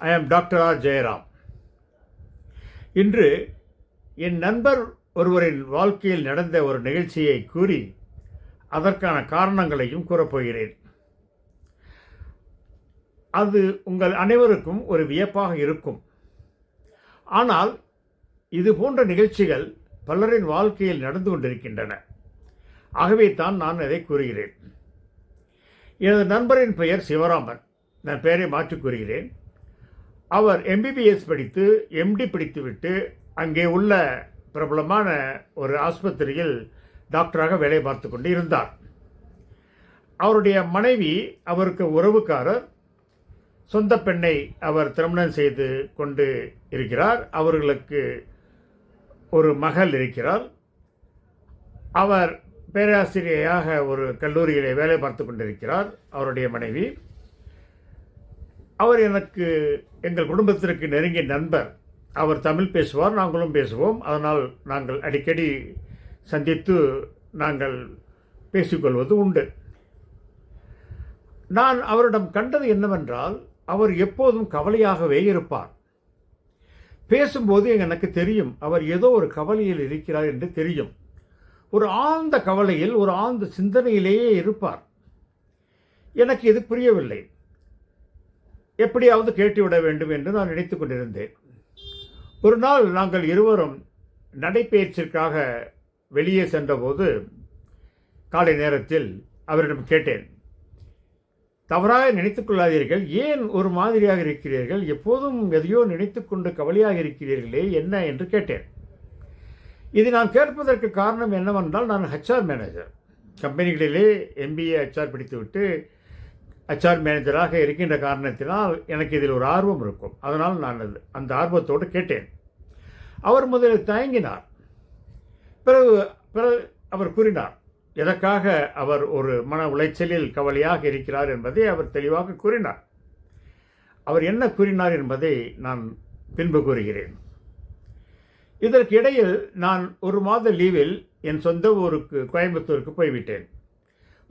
ஐ ஆம் doctor R Jayaram இன்று என் நண்பர் ஒருவரின் வாழ்க்கையில் நடந்த ஒரு நிகழ்ச்சியை கூறி அதற்கான காரணங்களையும் கூறப்போகிறேன் அது உங்கள் அனைவருக்கும் ஒரு வியப்பாக இருக்கும். ஆனால் இது போன்ற நிகழ்ச்சிகள் பலரின் வாழ்க்கையில் நடந்து கொண்டிருக்கின்றன. ஆகவே தான் நான் அதை கூறுகிறேன். எனது நண்பரின் பெயர் சிவராமன். நான் பெயரை மாற்றிக் கூறுகிறேன். அவர் எம்பிபிஎஸ் படித்து எம்டி படித்துவிட்டு அங்கே உள்ள பிரபலமான ஒரு ஆஸ்பத்திரியில் டாக்டராக வேலை பார்த்து கொண்டு இருந்தார். அவருடைய மனைவி அவருக்கு உறவுக்காரர். சொந்த பெண்ணை அவர் திருமணம் செய்து கொண்டு இருக்கிறார். அவர்களுக்கு ஒரு மகள் இருக்கிறார். அவர் பேராசிரியராக ஒரு கல்லூரியிலே வேலை பார்த்து கொண்டிருக்கிறார். அவருடைய மனைவி அவர் எனக்கு எங்கள் குடும்பத்திற்கு நெருங்கிய நண்பர். அவர் தமிழ் பேசுவார் நாங்களும் பேசுவோம். அதனால் நாங்கள் அடிக்கடி சந்தித்து நாங்கள் பேசிக்கொள்வது உண்டு. நான் அவரிடம் கண்டது என்னவென்றால் அவர் எப்போதும் கவலையாகவே இருப்பார். பேசும்போது எனக்கு தெரியும் அவர் ஏதோ ஒரு கவலையில் இருக்கிறார் என்று தெரியும். ஒரு ஆழ்ந்த கவலையில் ஒரு ஆழ்ந்த சிந்தனையிலேயே இருப்பார். எனக்கு இது புரியவில்லை. எப்படியாவது கேட்டுவிட வேண்டும் என்று நான் நினைத்து கொண்டிருந்தேன். ஒரு நாள் நாங்கள் இருவரும் நடைப்பயிற்சிற்காக வெளியே சென்றபோது காலை நேரத்தில் அவரிடம் கேட்டேன். தவறாக நினைத்து கொள்ளாதீர்கள். ஏன் ஒரு மாதிரியாக இருக்கிறீர்கள்? எப்போதும் எதையோ நினைத்துக்கொண்டு கவலையாக இருக்கிறீர்களே என்ன என்று கேட்டேன். இது நான் கேட்பதற்கு காரணம் என்னவென்றால் நான் ஹெச்ஆர் மேனேஜர் கம்பெனிகளிலே எம்பிஏ ஹெச்ஆர் படித்துவிட்டு ஹெச்ஆர் மேனேஜராக இருக்கின்ற காரணத்தினால் எனக்கு இதில் ஒரு ஆர்வம் இருக்கும். அதனால் நான் அது அந்த ஆர்வத்தோடு கேட்டேன். அவர் முதலில் தயங்கினார். பிறகு பிறகு அவர் கூறினார் எதற்காக அவர் ஒரு மன உளைச்சலில் கவலையாக இருக்கிறார் என்பதை அவர் தெளிவாக கூறினார். அவர் என்ன கூறினார் என்பதை நான் பின்பு கூறுகிறேன். இதற்கு இடையில் நான் ஒரு மாத லீவில் என் சொந்த ஊருக்கு கோயம்புத்தூருக்கு போய்விட்டேன்.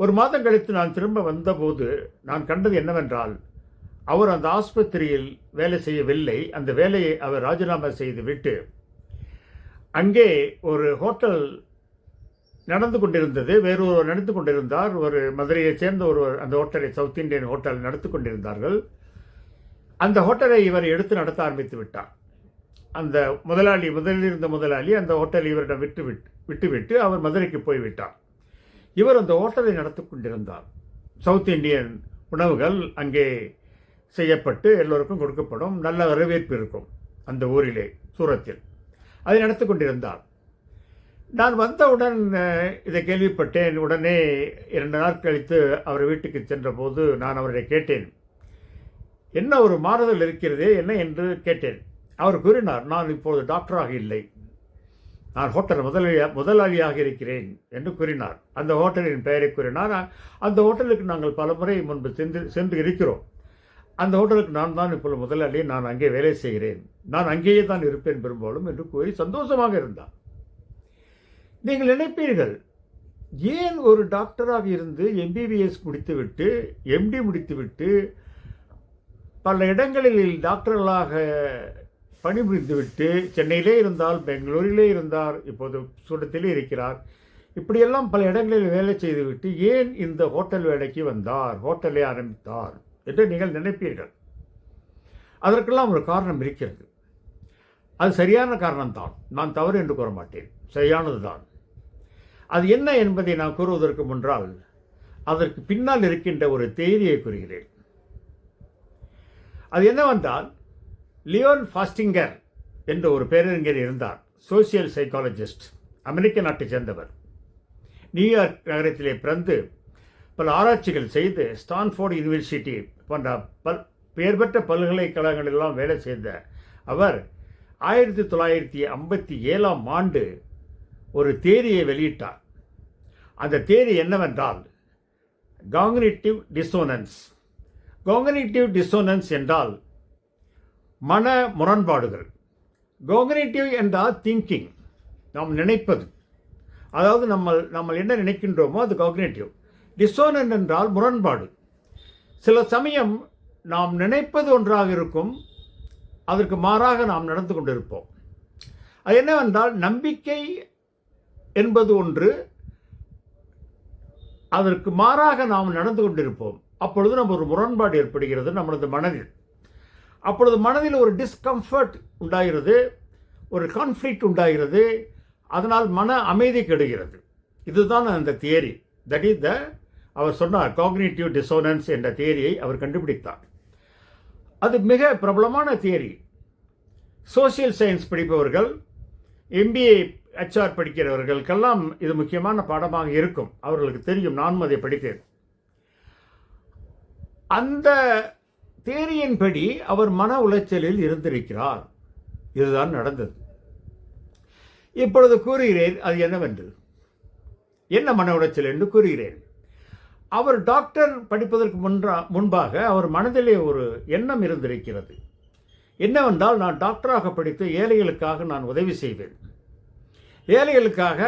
ஒரு மாதம் கழித்து நான் திரும்ப வந்தபோது நான் கண்டது என்னவென்றால் அவர் அந்த ஆஸ்பத்திரியில் வேலை செய்யவில்லை. அந்த வேலையை அவர் ராஜினாமா செய்து விட்டு அங்கே ஒரு ஹோட்டல் நடந்து கொண்டிருந்தது. வேறொருவர் நடந்து கொண்டிருந்தார். ஒரு மதுரையைச் சேர்ந்த ஒருவர் அந்த ஹோட்டலை சவுத் இந்தியன் ஹோட்டல் நடத்தி கொண்டிருந்தார்கள். அந்த ஹோட்டலை இவர் எடுத்து நடத்த ஆரம்பித்து விட்டார். அந்த முதலாளி முதலில் இருந்த முதலாளி அந்த ஹோட்டலை இவரிடம் விட்டு விட்டு விட்டுவிட்டு அவர் மதுரைக்கு போய்விட்டார். இவர் அந்த ஹோட்டலை நடத்தி கொண்டிருந்தார். சவுத் இந்தியன் உணவுகள் அங்கே செய்யப்பட்டு எல்லோருக்கும் கொடுக்கப்படும் நல்ல வரவேற்பு இருக்கும் அந்த ஊரிலே சூரத்தில். அதை நடத்தி கொண்டிருந்தார். நான் வந்தவுடன் இதை கேள்விப்பட்டேன். உடனே இரண்டு நாள் கழித்து அவர் வீட்டுக்கு சென்றபோது நான் அவரை கேட்டேன். என்ன ஒரு மாறுதல் இருக்கிறதே? என்ன? என்று கேட்டேன். அவர் கூறினார் நான் இப்போது டாக்டராக இல்லை. நான் ஹோட்டல் முதலாளியா முதலாளியாக இருக்கிறேன் என்று கூறினார். அந்த ஹோட்டலின் பெயரை கூறினார். அந்த ஹோட்டலுக்கு நாங்கள் பல முறை முன்பு சென்று சென்று இருக்கிறோம் அந்த ஹோட்டலுக்கு நான் தான் இப்பொழுது முதலாளி நான் அங்கே வேலை செய்கிறேன். நான் அங்கேயே தான் இருப்பேன் பெரும்பாலும் என்று கூறி சந்தோஷமாக இருந்தார். நீங்கள் நினைப்பீர்கள் ஏன் ஒரு டாக்டராக இருந்து எம்பிபிஎஸ் முடித்துவிட்டு எம்டி முடித்துவிட்டு பல இடங்களில் டாக்டர்களாக பணிபுரிந்துவிட்டு சென்னையிலே இருந்தால் பெங்களூரிலே இருந்தார் இப்போது சூடத்திலே இருக்கிறார். இப்படியெல்லாம் பல இடங்களில் வேலை செய்துவிட்டு ஏன் இந்த ஹோட்டல் வேலைக்கு வந்தார் ஹோட்டலை ஆரம்பித்தார் என்று நீங்கள் நினைப்பீர்கள். அதற்கெல்லாம் ஒரு காரணம் இருக்கிறது. அது சரியான காரணம்தான். நான் தவறு என்று கூற மாட்டேன். சரியானது தான் அது என்ன என்பதை நான் கூறுவதற்கு முன்னால் அதற்கு பின்னால் இருக்கின்ற ஒரு தேதியை கூறுகிறேன். அது என்னவென்றால் லியோன் ஃபாஸ்டிங்கர் என்ற ஒரு பேரறிஞர் இருந்தார். சோசியல் சைக்காலஜிஸ்ட் அமெரிக்க நாட்டைச் சேர்ந்தவர். நியூயார்க் நகரத்திலே பிறந்து பல ஆராய்ச்சிகள் செய்து ஸ்டான்ஃபோர்டு யூனிவர்சிட்டி போன்ற பல் பெயர் பெற்ற பல்கலைக்கழகங்களெல்லாம் வேலை செய்த அவர் ஆயிரத்தி தொள்ளாயிரத்தி ஐம்பத்தி ஏழாம் ஆண்டு ஒரு தேரியை வெளியிட்டார். அந்த தேரி என்னவென்றால் காங்கினிட்டிவ் டிசோனன்ஸ் காங்கினிட்டிவ் டிசோனன்ஸ் என்றால் மன முரண்பாடுகள். கோகனேட்டிவ் என்றால் திங்கிங் நாம் நினைப்பது. அதாவது நம்ம நம்ம என்ன நினைக்கின்றோமோ அது கோகனேட்டிவ் டிசோனன் என்றால் முரண்பாடு. சில சமயம் நாம் நினைப்பது ஒன்றாக இருக்கும் அதற்கு மாறாக நாம் நடந்து கொண்டிருப்போம். அது என்னவென்றால் நம்பிக்கை என்பது ஒன்று அதற்கு மாறாக நாம் நடந்து கொண்டிருப்போம். அப்பொழுது நம்ம ஒரு முரண்பாடு ஏற்படுகிறது நம்மளது மனதில். அப்பொழுது மனதில் ஒரு டிஸ்கம்ஃபர்ட் உண்டாகிறது ஒரு கான்ஃப்ளிக்ட் உண்டாகிறது. அதனால் மன அமைதி கெடுகிறது. இதுதான் அந்த தியரி தட் இஸ் த அவர் சொன்னார் காக்னிட்டிவ் டிசோனன்ஸ் என்ற தியரியை அவர் கண்டுபிடித்தார். அது மிக பிரபலமான தியரி சோசியல் சயின்ஸ் படிப்பவர்கள் எம்பிஏ ஹெச்ஆர் படிக்கிறவர்களுக்கெல்லாம் இது முக்கியமான பாடமாக இருக்கும். அவர்களுக்கு தெரியும் நானும் அதை படித்தேன். அந்த தேரியின்படி அவர் மன உளைச்சலில் இருந்திருக்கிறார். இதுதான் நடந்தது. இப்பொழுது கூறுகிறேன் அது என்னவென்று? என்ன மன உளைச்சல் என்று கூறுகிறேன். அவர் டாக்டர் படிப்பதற்கு முன்றா முன்பாக அவர் மனதிலே ஒரு எண்ணம் இருந்திருக்கிறது. என்னவென்றால் நான் டாக்டராக படித்து ஏழைகளுக்காக நான் உதவி செய்வேன். ஏழைகளுக்காக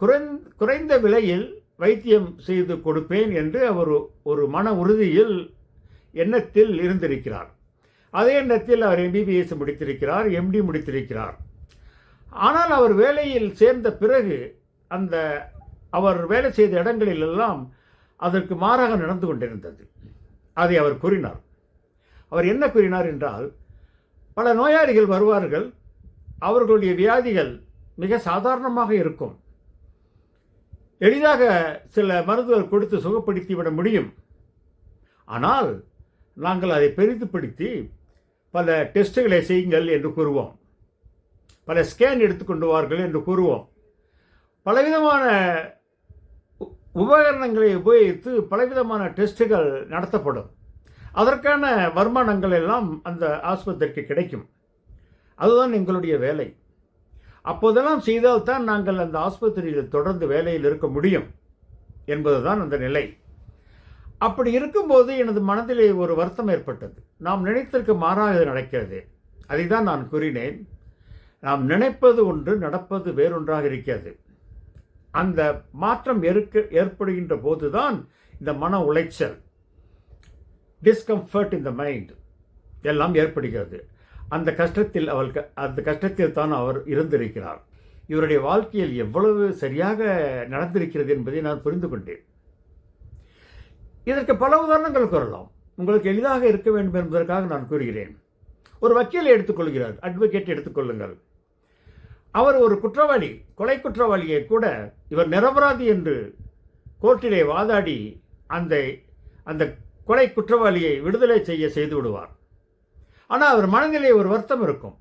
குறைந் குறைந்த விலையில் வைத்தியம் செய்து கொடுப்பேன் என்று அவர் ஒரு மன உறுதியில் எண்ணத்தில் இருந்திருக்கிறார். அதே எண்ணத்தில் அவர் எம்பிபிஎஸ் முடித்திருக்கிறார் எம்டி முடித்திருக்கிறார். ஆனால் அவர் வேலையில் சேர்ந்த பிறகு அந்த அவர் வேலை செய்த இடங்களிலெல்லாம் அதற்கு மாறாக நடந்து கொண்டிருந்தது. அதை அவர் கூறினார். அவர் என்ன கூறினார் என்றால் பல நோயாளிகள் வருவார்கள் அவர்களுடைய வியாதிகள் மிக சாதாரணமாக இருக்கும். எளிதாக சில மருந்துகள் கொடுத்து சுகப்படுத்தி விட முடியும். ஆனால் நாங்கள் அதை பெரிதுபடுத்தி பல டெஸ்ட்டுகளை செய்யுங்கள் என்று கூறுவோம். பல ஸ்கேன் எடுத்துக்கொண்டு வார்கள் என்று கூறுவோம். பலவிதமான உ- உபகரணங்களை உபயோகித்து பலவிதமான டெஸ்ட்டுகள் நடத்தப்படும். அதற்கான வருமானங்கள் எல்லாம் அந்த ஆஸ்பத்திரிக்கு கிடைக்கும். அதுதான் எங்களுடைய வேலை. அப்போதெல்லாம் செய்தால்தான் நாங்கள் அந்த ஆஸ்பத்திரியில் தொடர்ந்து வேலையில் இருக்க முடியும் என்பதுதான் அந்த நிலை. அப்படி இருக்கும்போது எனது மனதிலே ஒரு வருத்தம் ஏற்பட்டது. நாம் நினைத்திருக்க மாறாக இது நடக்கிறது. அதை தான் நான் கூறினேன். நாம் நினைப்பது ஒன்று நடப்பது வேறொன்றாக இருக்கிறது. அந்த மாற்றம் எருக்க ஏற்படுகின்ற போதுதான் இந்த மன உளைச்சல் டிஸ்கம்ஃபர்ட் இன் த மைண்ட் எல்லாம் ஏற்படுகிறது. அந்த கஷ்டத்தில் அவள் க- அந்த கஷ்டத்தில் தான் அவர் இருந்திருக்கிறார். இவருடைய வாழ்க்கையில் எவ்வளவு சரியாக நடந்திருக்கிறது என்பதை நான் புரிந்து கொண்டேன். இதற்கு பல உதாரணங்கள் கூறலாம் உங்களுக்கு எளிதாக இருக்க வேண்டும் என்பதற்காக நான் கூறுகிறேன். ஒரு வக்கீலை எடுத்துக்கொள்கிறார். அட்வொகேட் எடுத்துக்கொள்ளுங்கள். அவர் ஒரு குற்றவாளி கொலை குற்றவாளியை கூட இவர் நிரபராதி என்று கோர்ட்டிலே வாதாடி அந்த அந்த கொலை குற்றவாளியை விடுதலை செய்ய செய்து விடுவார். ஆனால் அவர் மனதிலே ஒரு வருத்தம் இருக்கும்.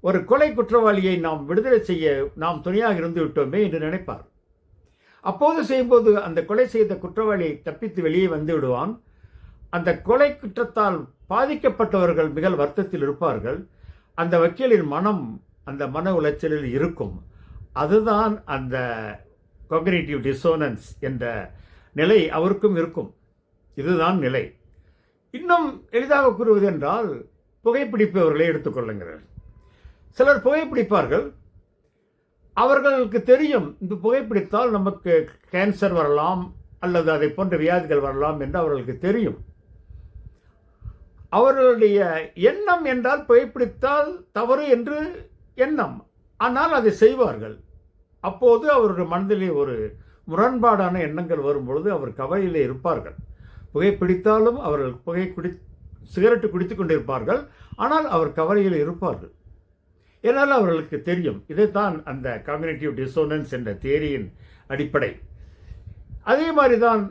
ஒரு கொலை குற்றவாளியை நாம் விடுதலை செய்ய நாம் துணையாக இருந்து விட்டோமே என்று நினைப்பார். அப்போது செய்யும்போது அந்த கொலை செய்த குற்றவாளி தப்பித்து வெளியே வந்து விடுவான். அந்த கொலை குற்றத்தால் பாதிக்கப்பட்டவர்கள் மிக வருத்தத்தில் இருப்பார்கள். அந்த வக்கீலின் மனம் அந்த மன உளைச்சலில் இருக்கும். அதுதான் அந்த கொகனேட்டிவ் டிசோனன்ஸ் என்ற நிலை அவருக்கும் இருக்கும். இதுதான் நிலை. இன்னும் எளிதாக கூறுவது என்றால் புகைப்பிடிப்பவர்களை எடுத்துக்கொள்ளுங்கள் சிலர் புகைப்பிடிப்பார்கள். அவர்களுக்கு தெரியும் இந்த புகைப்பிடித்தால் நமக்கு கேன்சர் வரலாம் அல்லது அதை போன்ற வியாதிகள் வரலாம் என்று அவர்களுக்கு தெரியும். அவர்களுடைய எண்ணம் என்றால் புகைப்பிடித்தால் தவறு என்று எண்ணம். ஆனால் அதை செய்வார்கள். அப்போது அவருடைய மனதிலே ஒரு முரண்பாடான எண்ணங்கள் வரும்பொழுது அவர் கவலையிலே இருப்பார்கள். புகைப்பிடித்தாலும் அவர்கள் புகை குடி சிகரெட்டு குடித்து கொண்டிருப்பார்கள். ஆனால் அவர் கவலையில் இருப்பார்கள். என்னால் அவர்களுக்கு தெரியும் இதைத்தான் அந்த காக்னேட்டிவ் டிசோனன்ஸ் என்ற தேரியின் அடிப்படை. அதே மாதிரி தான்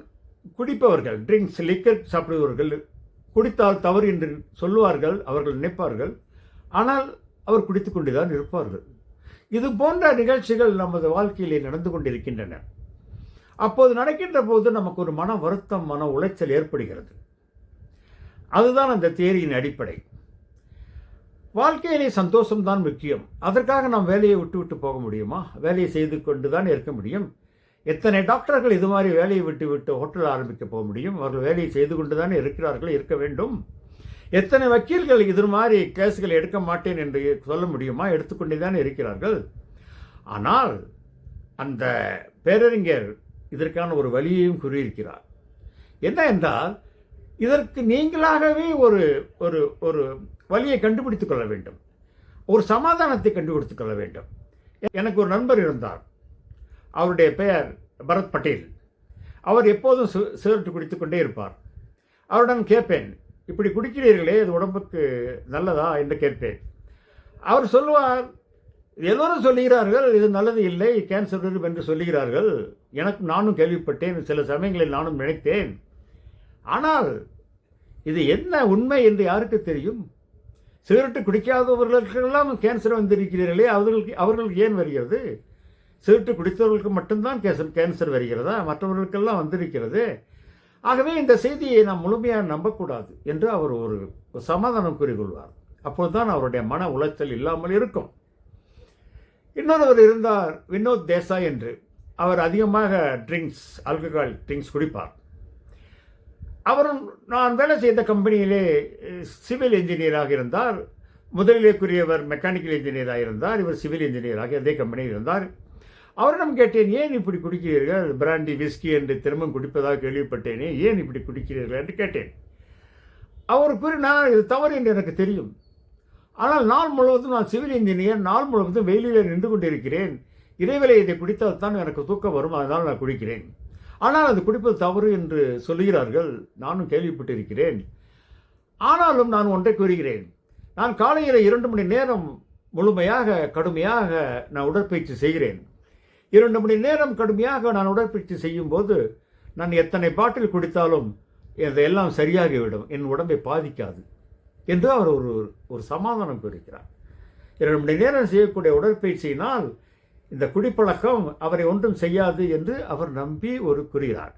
குடிப்பவர்கள் ட்ரிங்க்ஸ் லிக்கர் சாப்பிடுபவர்கள் குடித்தால் தவறு என்று சொல்லுவார்கள் அவர்கள் நினைப்பார்கள். ஆனால் அவர் குடித்து கொண்டுதான் இருப்பார்கள். இது போன்ற நிகழ்ச்சிகள் நமது வாழ்க்கையிலே நடந்து கொண்டிருக்கின்றன. அப்போது நடக்கின்ற போது நமக்கு ஒரு மன வருத்தம் மன உளைச்சல் ஏற்படுகிறது. அதுதான் அந்த தேரியின் அடிப்படை. வாழ்க்கையிலே சந்தோஷம்தான் முக்கியம். அதற்காக நாம் வேலையை விட்டு விட்டு போக முடியுமா? வேலையை செய்து கொண்டு தான் இருக்க முடியும். எத்தனை டாக்டர்கள் இது மாதிரி வேலையை விட்டு விட்டு ஹோட்டல் ஆரம்பிக்க போக முடியும்? அவர்கள் வேலையை செய்து கொண்டு தானே இருக்கிறார்கள் இருக்க வேண்டும். எத்தனை வக்கீல்கள் இது மாதிரி கேஸ்களை எடுக்க மாட்டேன் என்று சொல்ல முடியுமா? எடுத்துக்கொண்டே தான் இருக்கிறார்கள். ஆனால் அந்த பேரறிஞர் இதற்கான ஒரு வழியையும் கூறியிருக்கிறார். என்ன என்றால் இதற்கு நீங்களாகவே ஒரு ஒரு ஒரு வழியை கண்டுபிடித்துக் கொள்ள வேண்டும். ஒரு சமாதானத்தை கண்டுபிடித்துக் கொள்ள வேண்டும். எனக்கு ஒரு நண்பர் இருந்தார். அவருடைய பெயர் பரத் பட்டேல். அவர் எப்போதும் சு குடித்து கொண்டே இருப்பார். அவரிடம் கேட்பேன் இப்படி குடிக்கிறீர்களே இது உடம்புக்கு நல்லதா? என்று கேட்பேன். அவர் சொல்லுவார் எல்லோரும் சொல்லுகிறார்கள் இது நல்லது இல்லை கேன்சர் வரும் என்று சொல்லுகிறார்கள். எனக்கு நானும் கேள்விப்பட்டேன் சில சமயங்களில் நானும் நினைத்தேன். ஆனால் இது என்ன உண்மை என்று யாருக்கு தெரியும்? சிகரெட்டு குடிக்காதவர்களுக்கெல்லாம் கேன்சர் வந்திருக்கிறீர்களே அவர்களுக்கு அவர்களுக்கு ஏன் வருகிறது? சிகரெட்டு குடித்தவர்களுக்கு மட்டும்தான் கேன்சர் கேன்சர் வருகிறதா? மற்றவர்களுக்கெல்லாம் வந்திருக்கிறது. ஆகவே இந்த செய்தியை நாம் முழுமையாக நம்பக்கூடாது என்று அவர் ஒரு சமாதானம் கூறிக்கொள்வார். அப்போதுதான் அவருடைய மன உளைச்சல் இல்லாமல் இருக்கும். இன்னொருவர் இருந்தார் வினோத் தேசாய் என்று. அவர் அதிகமாக ட்ரிங்க்ஸ் ஆல்கஹால் ட்ரிங்க்ஸ் குடிப்பார். அவரும் நான் வேலை செய்த கம்பெனியிலே சிவில் இன்ஜினியராக இருந்தார். முதலிலேக்குரியவர் மெக்கானிக்கல் இன்ஜினியராக இருந்தார். இவர் சிவில் இன்ஜினியராக அதே கம்பெனியில் இருந்தார். அவரிடம் கேட்டேன் ஏன் இப்படி குடிக்கிறீர்கள்? பிராண்டி விஸ்கி என்று திரும்பவும் குடிப்பதாக கேள்விப்பட்டேனே ஏன் இப்படி குடிக்கிறீர்கள்? என்று கேட்டேன். அவர் கூறினார் இது தவறு என்று எனக்கு தெரியும். ஆனால் நாள் முழுவதும் நான் சிவில் இன்ஜினியர் நாள் முழுவதும் வெயிலில் நின்று கொண்டிருக்கிறேன். இறைவலை இதை குடித்தால் தான் எனக்கு தூக்கம் வரும் அதனால் நான் குடிக்கிறேன். ஆனால் அது குடிப்பது தவறு என்று சொல்லுகிறார்கள். நானும் கேள்விப்பட்டிருக்கிறேன். ஆனாலும் நான் ஒன்றை கூறுகிறேன். நான் காலையில் இரண்டு மணி நேரம் முழுமையாக கடுமையாக நான் உடற்பயிற்சி செய்கிறேன். இரண்டு மணி நேரம் கடுமையாக நான் உடற்பயிற்சி செய்யும்போது நான் எத்தனை பாட்டில் குடித்தாலும் இதையெல்லாம் சரியாகிவிடும். என் உடம்பை பாதிக்காது என்று அவர் ஒரு ஒரு சமாதானம் கூறுகிறார். இரண்டு மணி நேரம் செய்யக்கூடிய உடற்பயிற்சியினால் இந்த குடிப்பழக்கம் அவரை ஒன்றும் செய்யாது என்று அவர் நம்பி ஒரு கூறுகிறார்.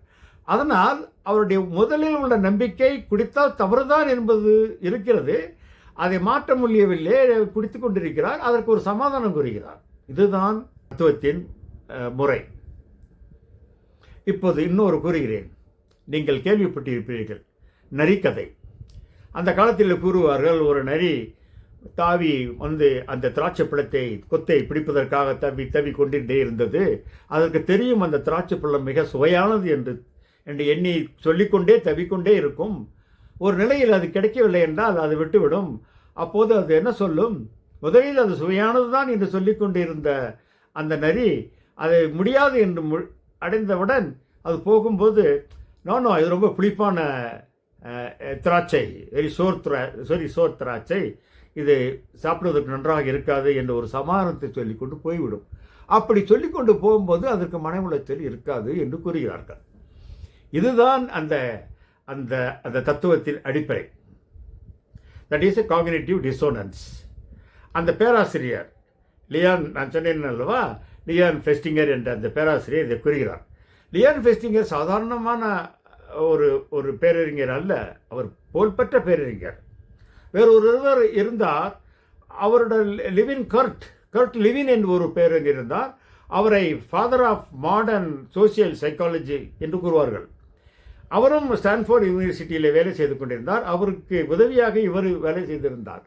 அதனால் அவருடைய முதலில் உள்ள நம்பிக்கை குடித்தால் தவறுதான் என்பது இருக்கிறது. அதை மாற்ற முடியவில்லை குடித்து கொண்டிருக்கிறார் அதற்கு ஒரு சமாதானம் கூறுகிறார். இதுதான் தத்துவத்தின் முறை. இப்போது இன்னொரு கூறுகிறேன். நீங்கள் கேள்விப்பட்டிருப்பீர்கள். நரிக்கதை. அந்த காலத்தில் கூறுவார்கள் ஒரு நரி தாவி வந்து அந்த திராட்சை பழத்தை கொத்தை பிடிப்பதற்காக தவி தவி கொண்டிருந்தே இருந்தது. அதற்கு தெரியும் அந்த திராட்சை பழம் மிக சுவையானது என்று என்று எண்ணி சொல்லிக்கொண்டே தவிக்கொண்டே இருக்கும். ஒரு நிலையில் அது கிடைக்கவில்லை என்றால் அது விட்டுவிடும். அப்போது அது என்ன சொல்லும்? முதலில் அது சுவையானது தான் என்று சொல்லிக்கொண்டிருந்த அந்த நரி அதை முடியாது என்று மு அடைந்தவுடன் அது போகும்போது நோனோ இது ரொம்ப புளிப்பான திராட்சை வெரி சோர் திரா சாரி சோர் திராட்சை. இது சாப்பிடுவதற்கு நன்றாக இருக்காது என்ற ஒரு சமாதானத்தை சொல்லிக்கொண்டு போய்விடும். அப்படி சொல்லிக்கொண்டு போகும்போது அதற்கு மன உளைச்சல் இருக்காது என்று கூறுகிறார்கள். இதுதான் அந்த அந்த அந்த தத்துவத்தின் அடிப்படை. That is a cognitive dissonance அந்த பேராசிரியர் லியான் நான் சொன்னேன் அல்லவா? லியான் ஃபெஸ்டிங்கர் என்ற அந்த பேராசிரியர் இதை கூறுகிறார். லியான் ஃபெஸ்டிங்கர் சாதாரணமான ஒரு ஒரு பேரறிஞர் அல்ல அவர் புகழ்பெற்ற பேரறிஞர். வேறொருவர் இருந்தார். அவரோட லிவின் கர்ட் கர்ட் லிவின் என்று ஒரு பேரறிஞர் இருந்தார். அவரை father of modern social psychology என்று கூறுவார்கள். அவரும் ஸ்டான்ஃபோர்ட் யூனிவர்சிட்டியில் வேலை செய்து கொண்டிருந்தார். அவருக்கு உதவியாக இவர் வேலை செய்திருந்தார்.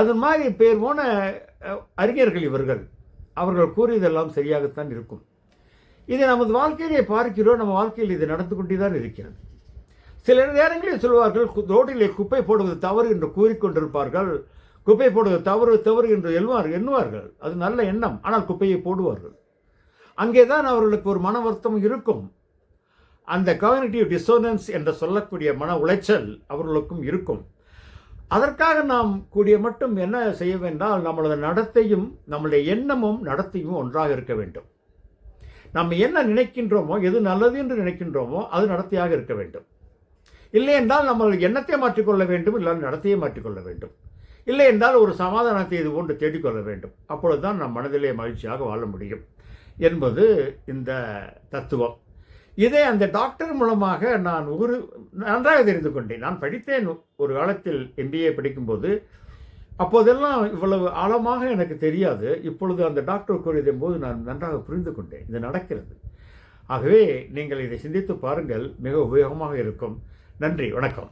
அது மாதிரி பேர் போன அறிஞர்கள் இவர்கள். அவர்கள் கூறியதெல்லாம் சரியாகத்தான் இருக்கும். இதை நமது வாழ்க்கையிலே பார்க்கிறோம். நம்ம வாழ்க்கையில் இது நடந்து கொண்டே தான் இருக்கிறது. சில நேரங்களில் சொல்வார்கள் ரோட்டிலே குப்பை போடுவது தவறு என்று கூறிக்கொண்டிருப்பார்கள். குப்பை போடுவது தவறு தவறு என்று எண்ணுவார் எண்ணுவார்கள். அது நல்ல எண்ணம். ஆனால் குப்பையை போடுவார்கள். அங்கேதான் அவர்களுக்கு ஒரு மன வருத்தம் இருக்கும். அந்த காகினேட்டிவ் டிசோனன்ஸ் என்று சொல்லக்கூடிய மன உளைச்சல் அவர்களுக்கும் இருக்கும். அதற்காக நாம் கூடிய மட்டும் என்ன செய்ய வேண்டால் நம்மளது நடத்தையும் நம்மளுடைய எண்ணமும் நடத்தையும் ஒன்றாக இருக்க வேண்டும். நம்ம என்ன நினைக்கின்றோமோ எது நல்லது என்று நினைக்கின்றோமோ அது நடத்தையாக இருக்க வேண்டும். இல்லை என்றால் நம்ம எண்ணத்தை மாற்றிக்கொள்ள வேண்டும் இல்லை நடத்தையை மாற்றிக்கொள்ள வேண்டும். இல்லை என்றால் ஒரு சமாதானத்தை இது போன்று தேடிக்கொள்ள வேண்டும். அப்பொழுதுதான் நம் மனதிலே மகிழ்ச்சியாக வாழ முடியும் என்பது இந்த தத்துவம். இதை அந்த டாக்டர் மூலமாக நான் ஒரு நன்றாக தெரிந்து கொண்டேன். நான் படித்தேன் ஒரு காலத்தில் எம்பிஏ படிக்கும்போது. அப்போதெல்லாம் இவ்வளவு ஆழமாக எனக்கு தெரியாது. இப்பொழுது அந்த டாக்டர் கூறியதன் போது நான் நன்றாக புரிந்து கொண்டேன். இது நடக்கிறது. ஆகவே நீங்கள் இதை சிந்தித்து பாருங்கள். மிக உபயோகமாக இருக்கும். நன்றி வணக்கம்.